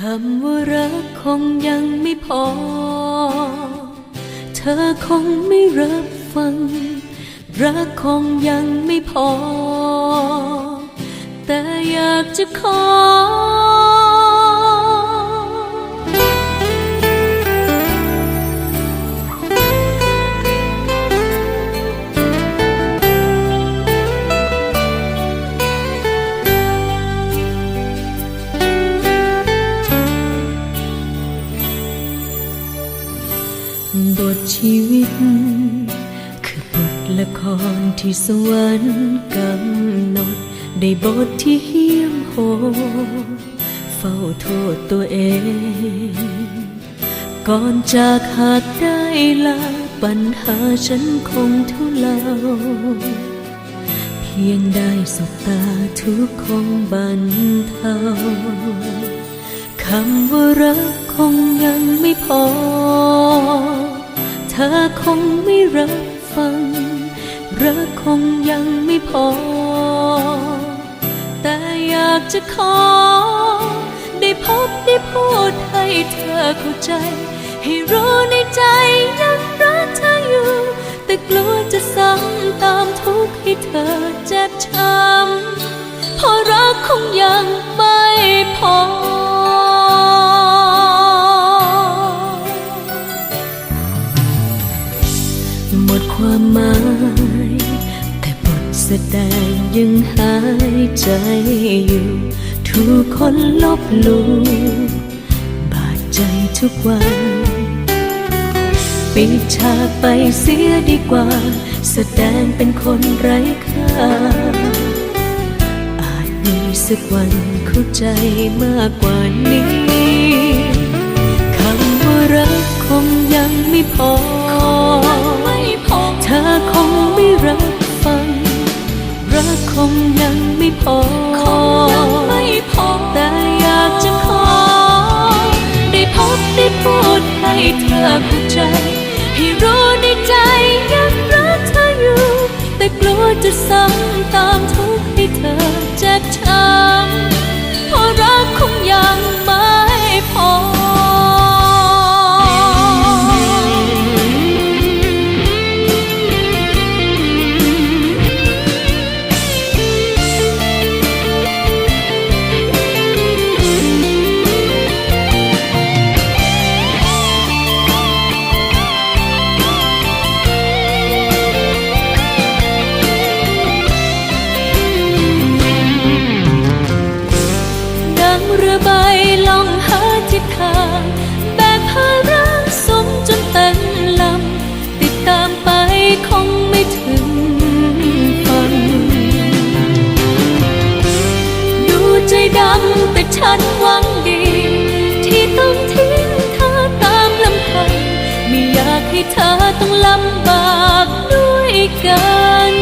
คำว่ารักคงยังไม่พอ เธอคงไม่รับฟัง รักคงยังไม่พอ แต่อยากจะขอ บทชีวิต คือบทละครที่สวรรค์กำหนด ได้บทที่เหี้ยมโหดเฝ้าโทษตัวเอง ก่อนจากหากได้ลาปัญหาฉันคงทุเลาเพียงได้สบตาทุกข์คงบรรเทาำว่ารักคงยังไม่พอ เธอคงไม่รับฟัง รักคงยังไม่พอ แต่อยากจะขอ ได้พบได้พูดให้เธอเข้าใจ ให้รู้ใน หมดความหมาย แต่บทแสดงยังหายใจอยู่ทุกคนลบลู่บาดใจทุกวันปิดฉากไปเสียดีกว่า แสดงเป็นคนไร้ค่า อาจมีสักวันเข้าใจมากกว่านี้คำว่ารักคงยังไม่พอ รักคงยังไม่พอ แต่อยากจะขอ ได้พบได้พูดให้เธอเข้าใจ ให้รู้ในใจยังรักเธออยู่ แต่กลัวจะซ้ำตามทุกข์ให้เธอเจ็บช้ำ งแต่ฉันหวังดี ที่ต้องทิ้งเธอตามลำพังไม่อยากให้เธอต้องลำบากด้วยกัน